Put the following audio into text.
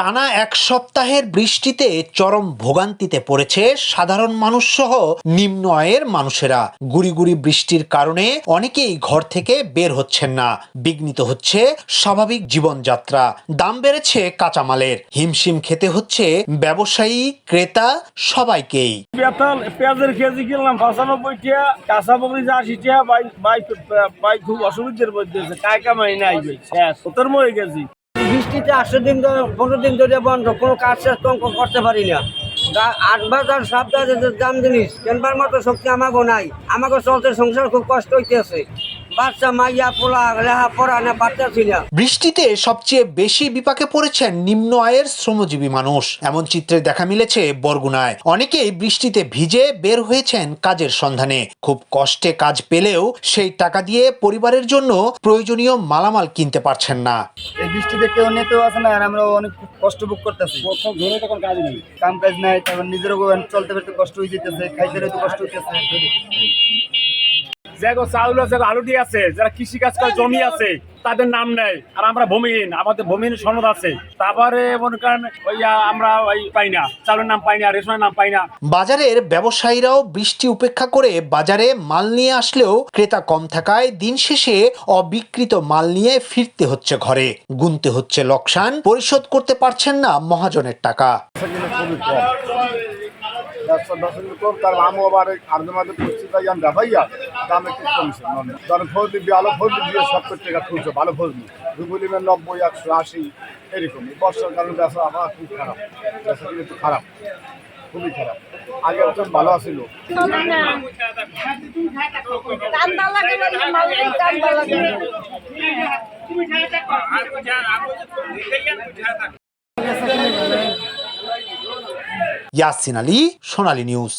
টানা এক সপ্তাহের বৃষ্টিতে চরম ভোগান্তিতে পড়েছে সাধারণ মানুষ সহ নিম্ন আয়ের মানুষেরা। গুড়ি গুড়ি বৃষ্টির কারণে অনেকেই ঘর থেকে বের হচ্ছেন না। বিঘ্নিত হচ্ছে স্বাভাবিক জীবনযাত্রা। দাম বেড়েছে কাঁচামালের। হিমশিম খেতে হচ্ছে ব্যবসায়ী, ক্রেতা সবাইকেই। পেঁয়াজের কেজি কিনলাম পঁচানব্বই টাকা, কাঁচা বকরি আশি বাই বাই বাই খুব অসুবিধার মধ্যে কায় কামাই নাই শেষ। মরে গেছি। বৃষ্টিতে আটশো দিন ধরে, পনেরো দিন ধরে বন্ধ, কোনো কাজ শেষ করতে পারি না। আট বাজার সাত দাম জিনিস, কেনবার মতো শক্তি আমাকেও নাই। আমাকে চলতে সংসার খুব কষ্ট হইতেছে। বাচ্চা মাইয়া পোলা লেহা না পারতেছি না বৃষ্টিতে সবচেয়ে বেশি বিপাকে পড়েছেন নিম্ন আয়ের শ্রমজীবী মানুষ। এমন চিত্রে দেখা মিলেছে বরগুনায়। অনেকেই বৃষ্টিতে ভিজে বের হয়েছেন কাজের সন্ধানে। খুব কষ্টে কাজ পেলেও সেই টাকা দিয়ে পরিবারের জন্য প্রয়োজনীয় মালামাল কিনতে পারছেন না। এই বৃষ্টিতে কেউ নেতেও আছে না আর আমরা অনেক কষ্ট ভোগ করতেছি। ধরে তখন কাজ নেই। কাম কাজ নাই তারপর নিজেরও চলতে ফিরতে কষ্ট হয়ে যেতেছে খাইতে তো কষ্ট হইতেছে। যেগো চাউল আছে আলুটি আছে যারা কৃষি কাজ করে জমি আছে তাদের নাম নেই। আর আমরা ভূমিহীন আমাদের ভূমিহীন সনদ আছে। তারপরে মনে করেন ওই আমরা ওই পাই না চাউলের নাম পাই না রেশনের নাম পাই না। বাজারের ব্যবসায়ীরাও বৃষ্টি উপেক্ষা করে বাজারে মাল নিয়ে আসলেও ক্রেতা কম থাকায় দিন শেষে অবিকৃত মাল নিয়ে ফিরতে হচ্ছে ঘরে। গুনতে হচ্ছে লোকসান পরিশোধ করতে পারছেন না মহাজনের টাকা। তার আমও আবার মাঝে দেখাইয়া দাম একটু কমছে ধরেন ফৌজি ভালো ফৌজি দিয়ে সত্তর টাকা তুলছে ভালো ফৌজি। দুগুলিমে নব্বই, একশো আশি, এরকম। বর্ষার কারণে ব্যবসা আবার খুব খারাপ। ব্যবসা কিন্তু খারাপ, খুবই খারাপ। আগে একটু ভালো আছিল। ইয়াসিন আলী, সোনালী নিউজ।